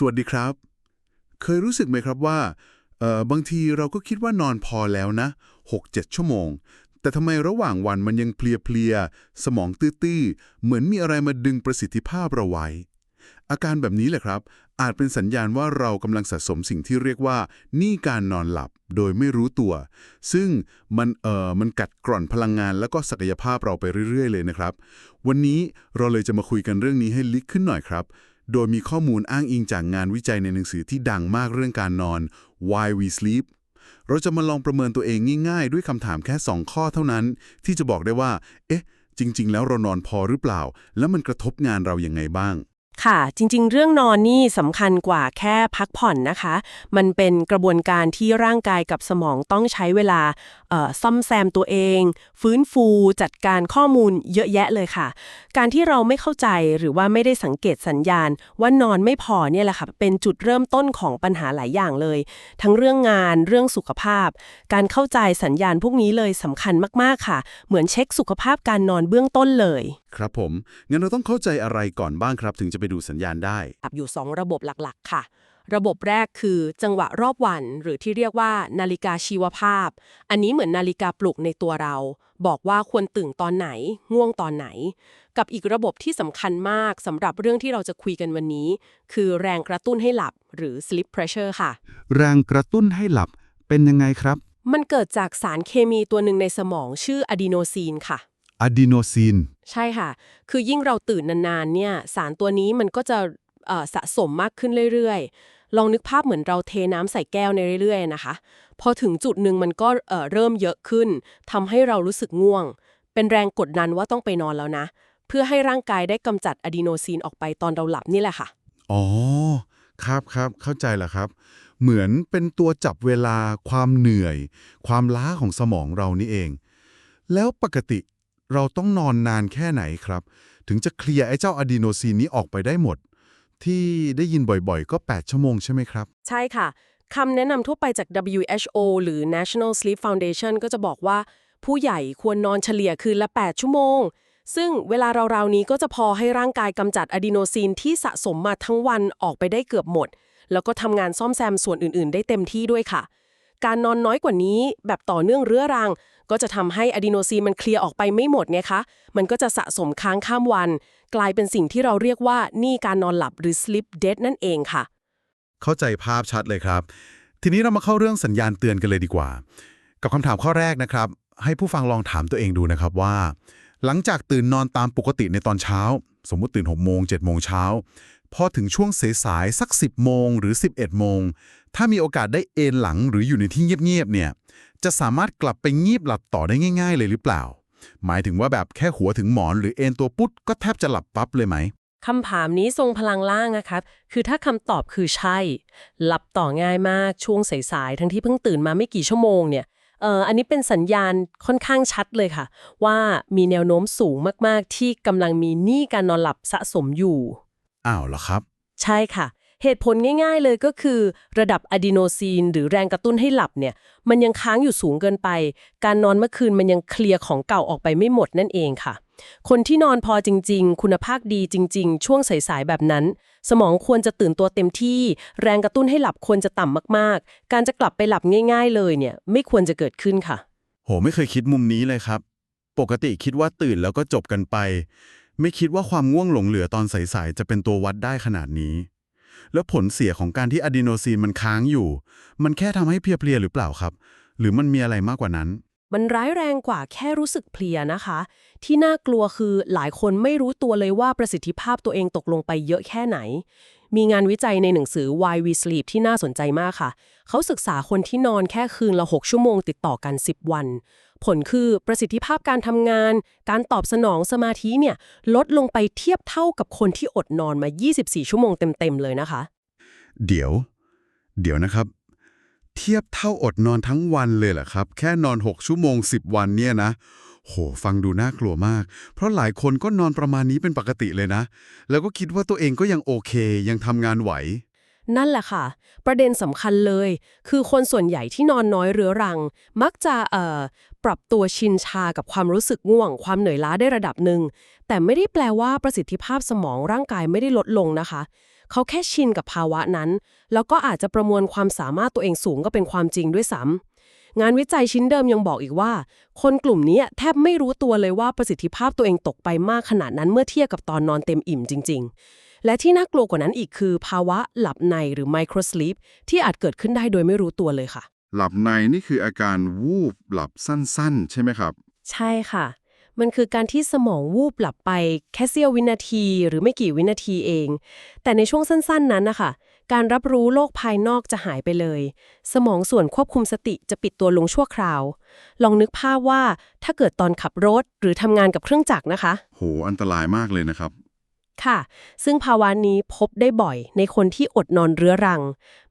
สวัสดีครับ เคยรู้สึกไหมครับว่าเอ่อบางทีเราก็คิดว่านอนพอแล้วนะ 6-7 ชั่วโมง แต่ทำไมระหว่างวันมันยังเพลียๆ สมองตื้อๆ เหมือนมีอะไรมาดึงประสิทธิภาพเราไว้ อาการแบบนี้แหละครับ อาจเป็นสัญญาณว่าเรากำลังสะสมสิ่งที่เรียกว่านี่การนอนหลับโดยไม่รู้ตัว ซึ่งมันเอ่อมันกัดกร่อนพลังงานแล้วก็ศักยภาพเราไปเรื่อย ๆ เลยนะครับ วันนี้เราเลยจะมาคุยกันเรื่องนี้ให้ลึกขึ้นหน่อยครับ โดยมีข้อมูลอ้างอิงจากงานวิจัยในหนังสือที่ดังมากเรื่องการนอน Why We Sleep เราจะมาลองประเมินตัวเองง่ายๆ ด้วยคำถามแค่ 2 ข้อเท่านั้น ที่จะบอกได้ว่า เอ๊ะ จริง ๆ แล้วเรานอนพอหรือเปล่า แล้วมันกระทบงานเราอย่างไงบ้าง ค่ะจริงๆ เรื่องนอนนี่สำคัญกว่าแค่พักผ่อนนะคะ มันเป็นกระบวนการที่ร่างกายกับสมองต้องใช้เวลาซ่อมแซมตัวเอง ฟื้นฟูจัดการข้อมูลเยอะแยะเลยค่ะ การที่เราไม่เข้าใจหรือว่าไม่ได้สังเกตสัญญาณ ว่านอนไม่พอเนี่ยแหละค่ะเป็นจุดเริ่มต้นของปัญหาหลายอย่างเลย ทั้งเรื่องงานเรื่องสุขภาพ การเข้าใจสัญญาณพวกนี้เลยสำคัญมากๆค่ะ เหมือนเช็คสุขภาพการนอนเบื้องต้นเลยครับผม งั้นเราต้องเข้าใจอะไรก่อนบ้างครับ ถึงจะไปดูสัญญาณได้ อยู่ 2 ระบบหลักๆ ค่ะ ระบบแรกคือจังหวะรอบวัน หรือที่เรียกว่านาฬิกาชีวภาพ อันนี้เหมือนนาฬิกาปลุกในตัวเรา บอกว่าควรตื่นตอนไหน ง่วงตอนไหน กับอีกระบบที่สำคัญมากสำหรับเรื่องที่เราจะคุยกันวันนี้ คือแรงกระตุ้นให้หลับ หรือ sleep pressure ค่ะ แรงกระตุ้นให้หลับเป็นยังไงครับ มันเกิดจากสารเคมีตัวหนึ่งในสมองชื่ออะดีโนซีนค่ะ อะดีโนซีน ใช่ค่ะ คือยิ่งเราตื่นนานๆเนี่ยสารตัวนี้มันก็จะสะสมมากขึ้นเรื่อยๆ ลองนึกภาพเหมือนเราเทน้ำใส่แก้วในเรื่อยๆนะคะ พอถึงจุดหนึ่งมันก็เอ่อเริ่มเยอะขึ้นทำให้เรารู้สึกง่วง เป็นแรงกดดันว่าต้องไปนอนแล้วนะ เพื่อให้ร่างกายได้กำจัดอะดีโนซีนออกไปตอนเราหลับนี่แหละค่ะ อ๋อ ครับครับเข้าใจแล้วครับ เหมือนเป็นตัวจับเวลาความเหนื่อย ความล้าของสมองเรานี่เอง แล้วปกติ เราต้องนอนนานแค่ไหนครับ ถึงจะเคลียร์ไอ้เจ้าอะดีโนซีนนี้ออกไปได้หมด ที่ได้ยินบ่อยๆ ก็ 8 ชั่วโมงใช่ไหมครับ ใช่ค่ะคำแนะนำทั่วไปจาก WHO หรือ National Sleep Foundation ก็จะบอกว่า ผู้ใหญ่ควรนอนเฉลี่ยคืนละ 8 ชั่วโมง ซึ่งเวลาเราๆนี้ก็จะพอให้ร่างกายกำจัดอะดีโนซีนที่สะสมมาทั้งวันออกไปได้เกือบหมด แล้วก็ทำงานซ่อมแซมส่วนอื่น ๆ ได้เต็มที่ด้วยค่ะ การนอนน้อยกว่านี้แบบต่อเนื่องเรื้อรัง ก็จะทำให้อะดีโนซีนมันเคลียร์ออกไปไม่หมดไงคะ มันก็จะสะสมค้างข้ามวัน กลายเป็นสิ่งที่เราเรียกว่านี่การนอนหลับหรือ sleep debt นั่นเองค่ะ เข้าใจภาพชัดเลยครับ ทีนี้เรามาเข้าเรื่องสัญญาณเตือนกันเลยดีกว่า กับคำถามข้อแรกนะครับ ให้ผู้ฟังลองถามตัวเองดูนะครับว่า หลังจากตื่นนอนตามปกติในตอนเช้า สมมติตื่น6โมง7โมงเช้า พอถึงช่วงสายๆสัก 10 โมงหรือ 11 โมง ถ้ามีโอกาสได้เอนหลังหรืออยู่ในที่เงียบๆเนี่ย จะสามารถกลับไปงีบหลับต่อได้ง่าย ๆ เลยหรือเปล่า หมายถึงว่าแบบแค่หัวถึงหมอนหรือเอนตัวปุ๊บก็แทบจะหลับปั๊บเลยไหมคำถามนี้ทรงพลังล่างนะครับ คือถ้าคำตอบคือใช่ หลับต่อง่ายมากช่วงสายๆทั้งที่เพิ่งตื่นมาไม่กี่ชั่วโมงเนี่ย อ่ออันนี้เป็นสัญญาณค่อนข้างชัดเลยค่ะ ว่ามีแนวโน้มสูงมากๆ ที่กำลังมีหนี้การนอนหลับสะสมอยู่ อ้าวเหรอครับ ใช่ค่ะ เหตุผลง่าย ๆเลยก็คือ ระดับอะดีโนซีน หรือแรงกระตุ้นให้หลับเนี่ย มันยังค้างอยู่สูงเกินไป การนอนเมื่อคืนมันยังเคลียร์ของเก่าออกไปไม่หมดนั่นเองค่ะ คนที่นอนพอจริง ๆ คุณภาพดีจริง ๆ ช่วงสายๆแบบนั้น สมองควรจะตื่นตัวเต็มที่ แรงกระตุ้นให้หลับควรจะต่ำมากๆ การจะกลับไปหลับง่าย ๆ เลยเนี่ย ไม่ควรจะเกิดขึ้นค่ะ โห ไม่เคยคิดมุมนี้เลยครับ ปกติคิดว่าตื่นแล้วก็จบกันไป ไม่คิดว่าความง่วงหลงเหลือตอนสายๆจะเป็นตัววัดได้ขนาดนี้ แล้วผลเสียของการที่อะดีโนซีนมันค้างอยู่ มันแค่ทำให้เพลียๆหรือเปล่าครับ หรือมันมีอะไรมากกว่านั้น มันร้ายแรงกว่าแค่รู้สึกเพลียนะคะ ที่น่ากลัวคือหลายคนไม่รู้ตัวเลยว่าประสิทธิภาพตัวเองตกลงไปเยอะแค่ไหน มีงานวิจัยในหนังสือ Why We Sleep ที่น่าสนใจมากค่ะ เขาศึกษาคนที่นอนแค่คืนละ 6 ชั่วโมงติดต่อกัน 10 วัน ผลคือประสิทธิภาพการทำงาน การตอบสนองสมาธิเนี่ยลดลงไปเทียบเท่ากับคนที่อดนอนมา 24 ชั่วโมงเต็มๆเลยนะคะ เดี๋ยว เดี๋ยวนะครับ เทียบเท่าอดนอนทั้งวันเลยเหรอครับ แค่นอน 6 ชั่วโมง 10 วันเนี่ยนะ โห ฟังดูน่ากลัวมาก เพราะหลายคนก็นอนประมาณนี้เป็นปกติเลยนะ แล้วก็คิดว่าตัวเองก็ยังโอเค ยังทำงานไหว นั่นแหละค่ะ ประเด็นสำคัญเลย คือคนส่วนใหญ่ที่นอนน้อยเรื้อรัง มักจะเอ่อ ปรับตัวชินชากับความรู้สึกง่วง ความเหนื่อยล้าได้ระดับหนึ่ง แต่ไม่ได้แปลว่าประสิทธิภาพสมองร่างกายไม่ได้ลดลงนะคะ เขาแค่ชินกับภาวะนั้น แล้วก็อาจจะประมวลความสามารถตัวเองสูงก็เป็นความจริงด้วยซ้ำงานวิจัยชิ้นเดิมยังบอกอีกว่า คนกลุ่มนี้แทบไม่รู้ตัวเลยว่าประสิทธิภาพตัวเองตกไปมากขนาดนั้นเมื่อเทียบกับตอนนอนเต็มอิ่มจริง ๆ และที่น่ากลัวกว่านั้นอีกคือ ภาวะหลับในหรือ microsleep ที่อาจเกิดขึ้นได้โดยไม่รู้ตัวเลยค่ะ หลับในนี่คืออาการวูบหลับสั้นๆ ใช่ไหมครับ ใช่ค่ะ มันคือการที่สมองวูบหลับไปแค่เสี้ยววินาทีหรือไม่กี่วินาทีเอง แต่ในช่วงสั้นๆ นั้นนะคะการรับรู้โลกภายนอกจะหายไปเลย สมองส่วนควบคุมสติจะปิดตัวลงชั่วคราว ลองนึกภาพว่าถ้าเกิดตอนขับรถหรือทำงานกับเครื่องจักรนะคะ โห อันตรายมากเลยนะครับ ค่ะ ซึ่งภาวะนี้พบได้บ่อยในคนที่อดนอนเรื้อรัง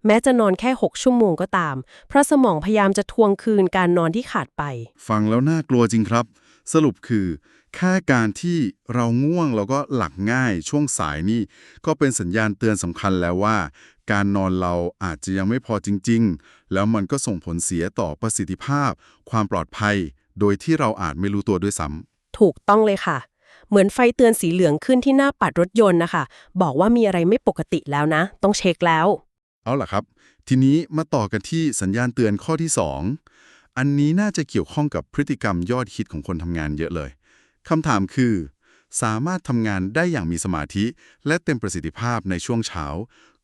แม้จะนอนแค่ 6 ชั่วโมงก็ตาม เพราะสมองพยายามจะทวงคืนการนอนที่ขาดไป ฟังแล้วน่ากลัวจริงครับ สรุปคือ แค่การที่เราง่วงแล้วก็หลับง่ายช่วงสายนี่ ก็เป็นสัญญาณเตือนสำคัญแล้วว่า การนอนเราอาจจะยังไม่พอจริง ๆ แล้วมันก็ส่งผลเสียต่อประสิทธิภาพ ความปลอดภัย โดยที่เราอาจไม่รู้ตัวด้วยซ้ำถูกต้องเลยค่ะ เหมือนไฟเตือนสีเหลืองขึ้นที่หน้าปัดรถยนต์นะคะบอกว่ามีอะไรไม่ปกติแล้วนะ ต้องเช็คแล้ว เอาล่ะครับ ทีนี้มาต่อกันที่สัญญาณเตือนข้อที่ 2 อันนี้น่าจะเกี่ยวข้องกับพฤติกรรมยอดฮิตของคนทำงานเยอะเลยคำถามคือ สามารถทำงานได้อย่างมีสมาธิ และเต็มประสิทธิภาพในช่วงเช้า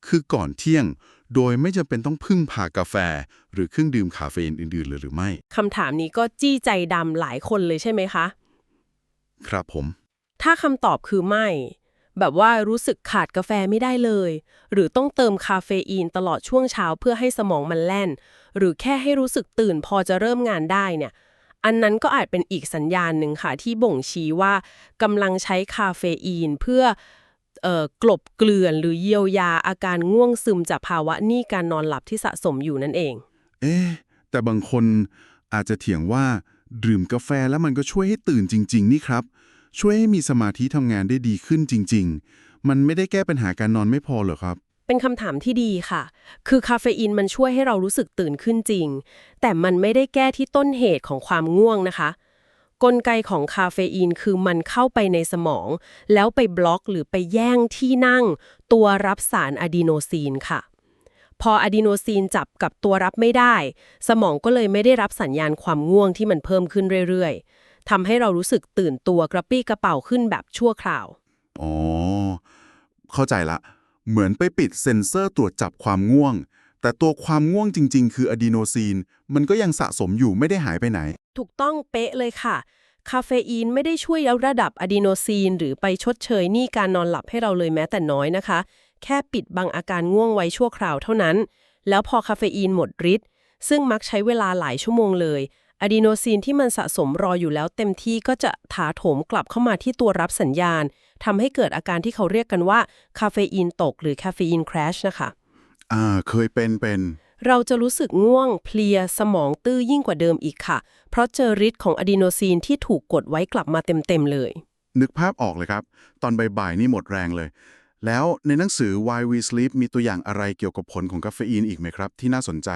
คือก่อนเที่ยง โดยไม่จำเป็นต้องพึ่งพากาแฟ หรือเครื่องดื่มคาเฟอีนอื่นๆเลยหรือไม่คำถามนี้ก็จี้ใจดำหลายคนเลยใช่ไหมคะ ครับผม ถ้าคำตอบคือไม่ แบบว่ารู้สึกขาดกาแฟไม่ได้เลย หรือต้องเติมคาเฟอีนตลอดช่วงเช้าเพื่อให้สมองมันแล่น หรือแค่ให้รู้สึกตื่นพอจะเริ่มงานได้เนี่ย อันนั้นก็อาจเป็นอีกสัญญาณหนึ่งค่ะ ที่บ่งชี้ว่ากำลังใช้คาเฟอีนเพื่อกลบเกลื่อนหรือเยียวยาอาการง่วงซึมจากภาวะหนี้การนอนหลับที่สะสมอยู่นั่นเอง เอ๊ะแต่บางคนอาจจะเถียงว่า ดื่มกาแฟแล้วมันก็ช่วยให้ตื่นจริง ๆ นี่ครับ ช่วยให้มีสมาธิทำงานได้ดีขึ้นจริง ๆ มันไม่ได้แก้ปัญหาการนอนไม่พอเหรอครับ เป็นคำถามที่ดีค่ะ คือคาเฟอีนมันช่วยให้เรารู้สึกตื่นขึ้นจริง แต่มันไม่ได้แก้ที่ต้นเหตุของความง่วงนะคะ กลไกของคาเฟอีนคือมันเข้าไปในสมอง แล้วไปบล็อกหรือไปแย่งที่นั่ง ตัวรับสารอะดีโนซีนค่ะพออะดีโนซีนจับกับตัวรับไม่ได้ สมองก็เลยไม่ได้รับสัญญาณความง่วงที่มันเพิ่มขึ้นเรื่อยๆ ทำให้เรารู้สึกตื่นตัวกระปรี้กระเป๋าขึ้นแบบชั่วคราว อ๋อ เข้าใจละ เหมือนไปปิดเซ็นเซอร์ตรวจจับความง่วง แต่ตัวความง่วงจริง ๆ คืออะดีโนซีน มันก็ยังสะสมอยู่ไม่ได้หายไปไหน ถูกต้องเป๊ะเลยค่ะ คาเฟอีนไม่ได้ช่วยยกระดับอะดีโนซีน หรือไปชดเชยหนี้การนอนหลับให้เราเลยแม้แต่น้อยนะคะ แค่ปิดบังอาการง่วงไว้ชั่วคราวเท่านั้น แล้วพอคาเฟอีนหมดฤทธิ์ซึ่งมักใช้เวลาหลายชั่วโมงเลย อะดีโนซีนที่มันสะสมรออยู่แล้วเต็มที่ก็จะถาโถมกลับเข้ามาที่ตัวรับสัญญาณทำให้เกิดอาการที่เขาเรียกกันว่าคาเฟอีนตกหรือคาเฟอีนคราชนะคะอ่าเคยเป็นเป็น เราจะรู้สึกง่วง เพลีย สมองตื้อยิ่งกว่าเดิมอีกค่ะ เพราะเจอฤทธิ์ของอะดีโนซีนที่ถูกกดไว้กลับมาเต็มๆเลย นึกภาพออกเลยครับ ตอนบ่ายๆนี่หมดแรงเลย แล้วในหนังสือ Why We Sleep มีตัวอย่างอะไรเกี่ยวกับผลของคาเฟอีนอีกไหมครับ ที่น่าสนใจ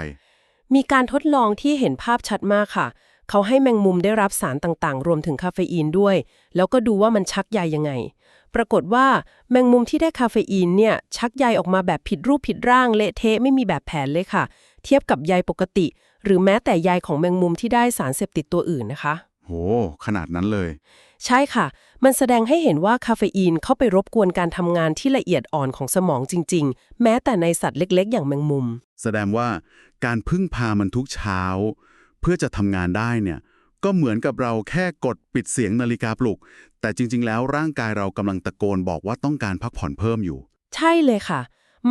มีการทดลองที่เห็นภาพชัดมากค่ะ เขาให้แมงมุมได้รับสารต่างๆ รวมถึงคาเฟอีนด้วย แล้วก็ดูว่ามันชักใยยังไง ปรากฏว่าแมงมุมที่ได้คาเฟอีนเนี่ยชักใยออกมาแบบผิดรูปผิดร่างเละเทะไม่มีแบบแผนเลยค่ะ เทียบกับใยปกติ หรือแม้แต่ใยของแมงมุมที่ได้สารเสพติดตัวอื่นนะคะ โห ขนาดนั้นเลย ใช่ค่ะ มันแสดงให้เห็นว่าคาเฟอีนเข้าไปรบกวนการทำงานที่ละเอียดอ่อนของสมองจริง ๆ แม้แต่ในสัตว์เล็ก ๆ อย่างแมงมุม แสดงว่าการพึ่งพามันทุกเช้า เพื่อจะทำงานได้เนี่ย ก็เหมือนกับเราแค่กดปิดเสียงนาฬิกาปลุก แต่จริง ๆ แล้วร่างกายเรากำลังตะโกนบอกว่าต้องการพักผ่อนเพิ่มอยู่ ใช่เลยค่ะ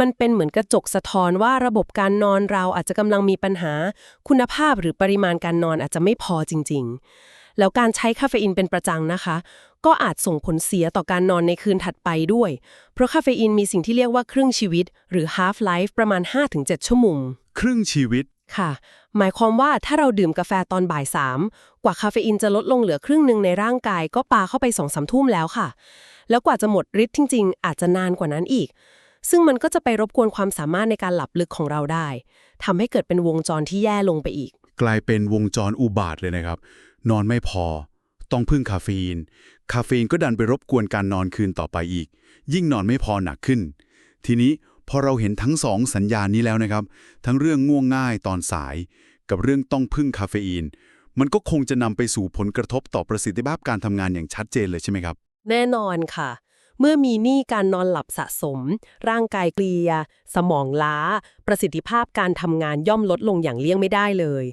มันเป็นเหมือนกระจกสะท้อนว่าระบบการนอนเราอาจจะกำลังมีปัญหา คุณภาพหรือปริมาณการนอนอาจจะไม่พอจริง ๆ แล้วการใช้คาเฟอีนเป็นประจังนะคะ ก็อาจส่งผลเสียต่อการนอนในคืนถัดไปด้วย เพราะคาเฟอีนมีสิ่งที่เรียกว่าครึ่งชีวิต หรือ half life ประมาณ 5-7 ชั่วโมง ครึ่งชีวิตค่ะ หมายความว่าถ้าเราดื่มกาแฟตอนบ่ายสามกว่าคาเฟอีนจะลดลงเหลือครึ่งหนึ่งในร่างกาย ก็ปาเข้าไปสองสามทุ่มแล้วค่ะ แล้วกว่าจะหมดฤทธิ์จริง ๆ อาจจะนานกว่านั้นอีก ซึ่งมันก็จะไปรบกวนความสามารถในการหลับลึกของเราได้ทำให้เกิดเป็นวงจรที่แย่ลงไปอีก กลายเป็นวงจรอุบาทเลยนะครับ นอนไม่พอ ต้องพึ่งคาเฟอีน คาเฟอีนก็ดันไปรบกวนการนอนคืนต่อไปอีก ยิ่งนอนไม่พอหนักขึ้น ทีนี้พอเราเห็นทั้งสองสัญญาณนี้แล้วนะครับ ทั้งเรื่องง่วงง่ายตอนสาย กับเรื่องต้องพึ่งคาเฟอีน มันก็คงจะนำไปสู่ผลกระทบต่อประสิทธิภาพการทำงานอย่างชัดเจนเลยใช่ไหมครับ แน่นอนค่ะ เมื่อมีหนี้การนอนหลับสะสม ร่างกายเกลีย สมองล้า ประสิทธิภาพการทำงานย่อมลดลงอย่างเลี่ยงไม่ได้เลย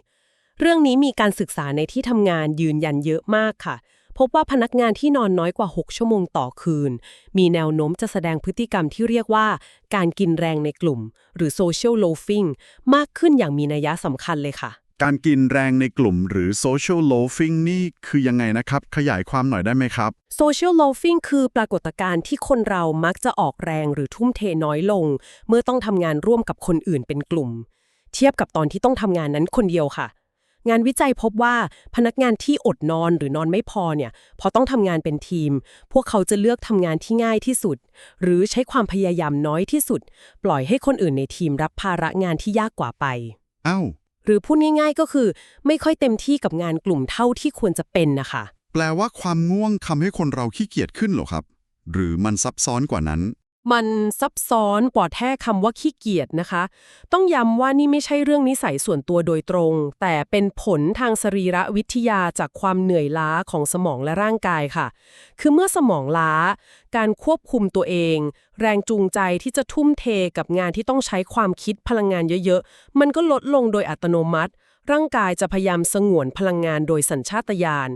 เรื่องนี้มีการศึกษาในที่ทำงานยืนยันเยอะมากค่ะ พบว่าพนักงานที่นอนน้อยกว่า 6 ชั่วโมงต่อคืน มีแนวโน้มจะแสดงพฤติกรรมที่เรียกว่า การกินแรงในกลุ่ม หรือ social loafing มากขึ้นอย่างมีนัยสำคัญเลยค่ะ การกินแรงในกลุ่มหรือ social loafing นี่คือยังไงนะครับ ขยายความหน่อยได้ไหมครับ Social loafing คือปรากฏการณ์ที่คนเรามักจะออกแรงหรือทุ่มเทน้อยลง เมื่อต้องทำงานร่วมกับคนอื่นเป็นกลุ่ม เทียบกับตอนที่ต้องทำงานนั้นคนเดียวค่ะ งานวิจัยพบว่าพนักงานที่อดนอนหรือนอนไม่พอเนี่ยพอต้องทำงานเป็นทีม พวกเขาจะเลือกทำงานที่ง่ายที่สุด หรือใช้ความพยายามน้อยที่สุด ปล่อยให้คนอื่นในทีมรับภาระงานที่ยากกว่าไปอ้าวหรือพูดง่ายๆก็คือ ไม่ค่อยเต็มที่กับงานกลุ่มเท่าที่ควรจะเป็นนะคะ แปลว่าความง่วงทำให้คนเราขี้เกียจขึ้นเหรอครับ หรือมันซับซ้อนกว่านั้น มันซับซ้อนกว่าแค่คำว่าขี้เกียจนะคะ ต้องย้ำว่านี่ไม่ใช่เรื่องนิสัยส่วนตัวโดยตรง แต่เป็นผลทางสรีระวิทยาจากความเหนื่อยล้าของสมองและร่างกายค่ะ คือเมื่อสมองล้า การควบคุมตัวเอง แรงจูงใจที่จะทุ่มเทกับงานที่ต้องใช้ความคิดพลังงานเยอะๆ มันก็ลดลงโดยอัตโนมัติ ร่างกายจะพยายามสงวนพลังงานโดยสัญชาตญาณ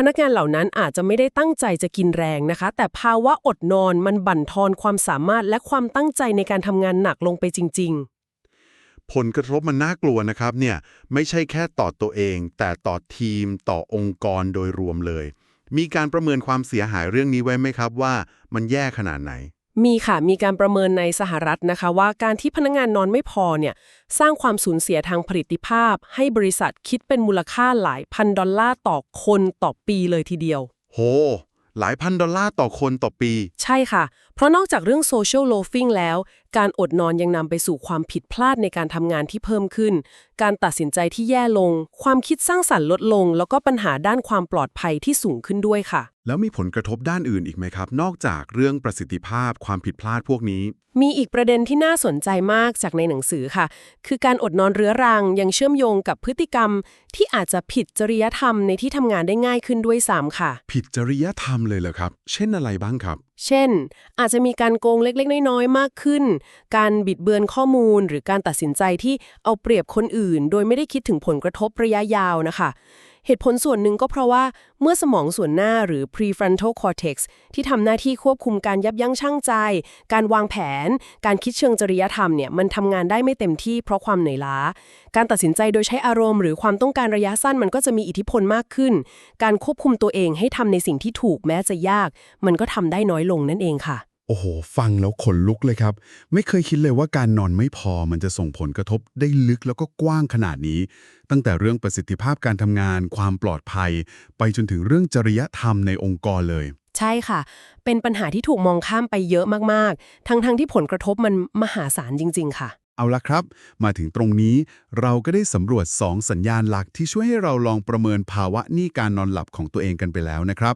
พนักงานเหล่านั้นอาจจะไม่ได้ตั้งใจจะกินแรงนะคะ แต่ภาวะอดนอนมันบั่นทอนความสามารถและความตั้งใจในการทำงานหนักลงไปจริง ๆผลกระทบมันน่ากลัวนะครับเนี่ยไม่ใช่แค่ต่อตัวเอง แต่ต่อทีมต่อองค์กรโดยรวมเลย มีการประเมินความเสียหายเรื่องนี้ไว้ไหมครับว่ามันแย่ขนาดไหน มีค่ะ มีการประเมินในสหรัฐนะคะว่าการที่พนักงานนอนไม่พอเนี่ยสร้างความสูญเสียทางผลิตภาพ ให้บริษัทคิดเป็นมูลค่าหลายพันดอลลาร์ต่อคนต่อปีเลยทีเดียว โห หลายพันดอลลาร์ต่อคนต่อปี ใช่ค่ะ เพราะนอกจากเรื่อง social loafing แล้วการอดนอนยังนำไปสู่ความผิดพลาดในการทำงานที่เพิ่มขึ้น การตัดสินใจที่แย่ลง ความคิดสร้างสรรค์ลดลง แล้วก็ปัญหาด้านความปลอดภัยที่สูงขึ้นด้วยค่ะ แล้วมีผลกระทบด้านอื่นอีกไหมครับ นอกจากเรื่องประสิทธิภาพความผิดพลาดพวกนี้ มีอีกประเด็นที่น่าสนใจมากจากในหนังสือค่ะ คือการอดนอนเรื้อรังยังเชื่อมโยงกับพฤติกรรม ที่อาจจะผิดจริยธรรมในที่ทำงานได้ง่ายขึ้นด้วยซ้ำค่ะ ผิดจริยธรรมเลยเหรอครับ เช่นอะไรบ้างครับ เช่น อาจจะมีการโกงเล็กๆ น้อยๆ มากขึ้นการบิดเบือนข้อมูล หรือการตัดสินใจที่เอาเปรียบคนอื่น โดยไม่ได้คิดถึงผลกระทบระยะยาวนะคะ เหตุผลส่วนหนึ่งก็เพราะว่าเมื่อสมองส่วนหน้าหรือ prefrontal cortex ที่ทำหน้าที่ควบคุมการยับยั้งชั่งใจ การวางแผน การคิดเชิงจริยธรรมเนี่ยมันทำงานได้ไม่เต็มที่เพราะความเหนื่อยล้า การตัดสินใจโดยใช้อารมณ์หรือความต้องการระยะสั้นมันก็จะมีอิทธิพลมากขึ้น การควบคุมตัวเองให้ทำในสิ่งที่ถูกแม้จะยาก มันก็ทำได้น้อยลงนั่นเองค่ะ โอ้โห ฟังแล้วขนลุกเลยครับ ไม่เคยคิดเลยว่าการนอนไม่พอมันจะส่งผลกระทบได้ลึกแล้วก็กว้างขนาดนี้ ตั้งแต่เรื่องประสิทธิภาพการทำงาน ความปลอดภัย ไปจนถึงเรื่องจริยธรรมในองค์กรเลย ใช่ค่ะ เป็นปัญหาที่ถูกมองข้ามไปเยอะมากๆ ทั้งๆทที่ผลกระทบมันมหาศาลจริง ๆ ค่ะ เอาละครับ มาถึงตรงนี้เราก็ได้สำรวจ 2 สัญญาณหลักที่ช่วยให้เราลองประเมินภาวะหนี้การนอนหลับของตัวเองกันไปแล้วนะครับ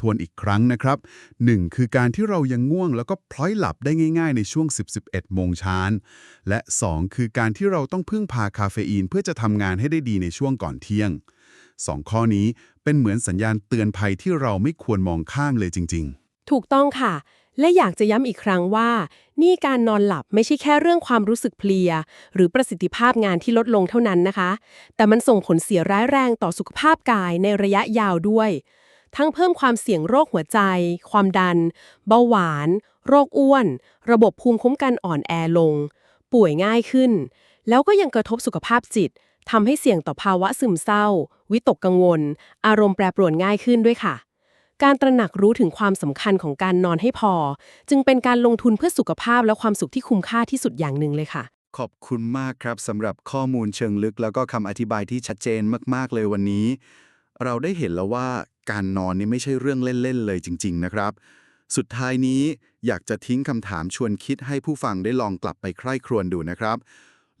ทวนอีกครั้งนะครับ 1. คือการที่เรายังง่วงแล้วก็พลอยหลับได้ง่าย ๆ ในช่วง 10-11 โมงเช้าและ 2. คือการที่เราต้องพึ่งพาคาเฟอีนเพื่อจะทำงานให้ได้ดีในช่วงก่อนเที่ยง 2 ข้อนี้เป็นเหมือนสัญญาณเตือนภัยที่เราไม่ควรมองข้ามเลยจริง ๆ ถูกต้องค่ะ และอยากจะย้ำอีกครั้งว่า นี่การนอนหลับไม่ใช่แค่เรื่องความรู้สึกเพลีย หรือประสิทธิภาพงานที่ลดลงเท่านั้นนะคะ แต่มันส่งผลเสียร้ายแรงต่อสุขภาพกายในระยะยาวด้วย ทั้งเพิ่มความเสี่ยงโรคหัวใจ ความดัน เบาหวาน โรคอ้วน ระบบภูมิคุ้มกันอ่อนแอลง ป่วยง่ายขึ้น แล้วก็ยังกระทบสุขภาพจิตทำให้เสี่ยงต่อภาวะซึมเศร้า วิตกกังวล อารมณ์แปรปรวนง่ายขึ้นด้วยค่ะ การตระหนักรู้ถึงความสำคัญของการนอนให้พอ จึงเป็นการลงทุนเพื่อสุขภาพและความสุขที่คุ้มค่าที่สุดอย่างหนึ่งเลยค่ะ ขอบคุณมากครับสำหรับข้อมูลเชิงลึกแล้วก็คำอธิบายที่ชัดเจนมากๆเลยวันนี้ เราได้เห็นแล้วว่าการนอนนี่ไม่ใช่เรื่องเล่น ๆ เลยจริง ๆ นะครับ สุดท้ายนี้อยากจะทิ้งคำถามชวนคิดให้ผู้ฟังได้ลองกลับไปใคร่ครวญดูนะครับ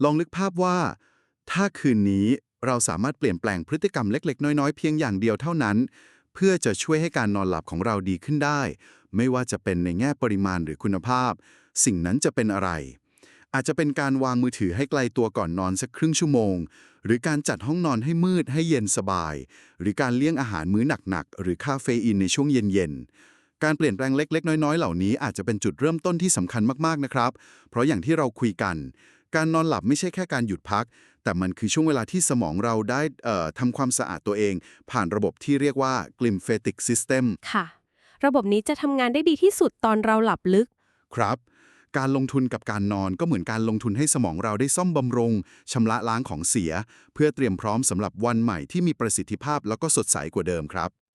ลองนึกภาพว่า ถ้าคืนนี้เราสามารถเปลี่ยนแปลงพฤติกรรมเล็ก ๆ น้อย ๆ เพียงอย่างเดียวเท่านั้น เพื่อจะช่วยให้การนอนหลับของเราดีขึ้นได้ ไม่ว่าจะเป็นในแง่ปริมาณหรือคุณภาพ สิ่งนั้นจะเป็นอะไร อาจจะเป็นการวางมือถือให้ไกลตัวก่อนนอนสักครึ่งชั่วโมง หรือการจัดห้องนอนให้มืดให้เย็นสบาย หรือการเลี่ยงอาหารมื้อหนักๆ หรือคาเฟอีนในช่วงเย็นๆ การเปลี่ยนแปลงเล็กๆ น้อยๆ เหล่านี้อาจจะเป็นจุดเริ่มต้นที่สำคัญมากๆ นะครับ เพราะอย่างที่เราคุยกัน การนอนหลับไม่ใช่แค่การหยุดพัก แต่มันคือช่วงเวลาที่สมองเราได้เอ่อทำความสะอาดตัวเอง ผ่านระบบที่เรียกว่า glymphatic system ค่ะ ระบบนี้จะทำงานได้ดีที่สุดตอนเราหลับลึก ครับ การลงทุนกับการนอนก็เหมือนการลงทุนให้สมองเราได้ซ่อมบำรุงชำระล้างของเสีย เพื่อเตรียมพร้อมสำหรับวันใหม่ที่มีประสิทธิภาพแล้วก็สดใสกว่าเดิมครับ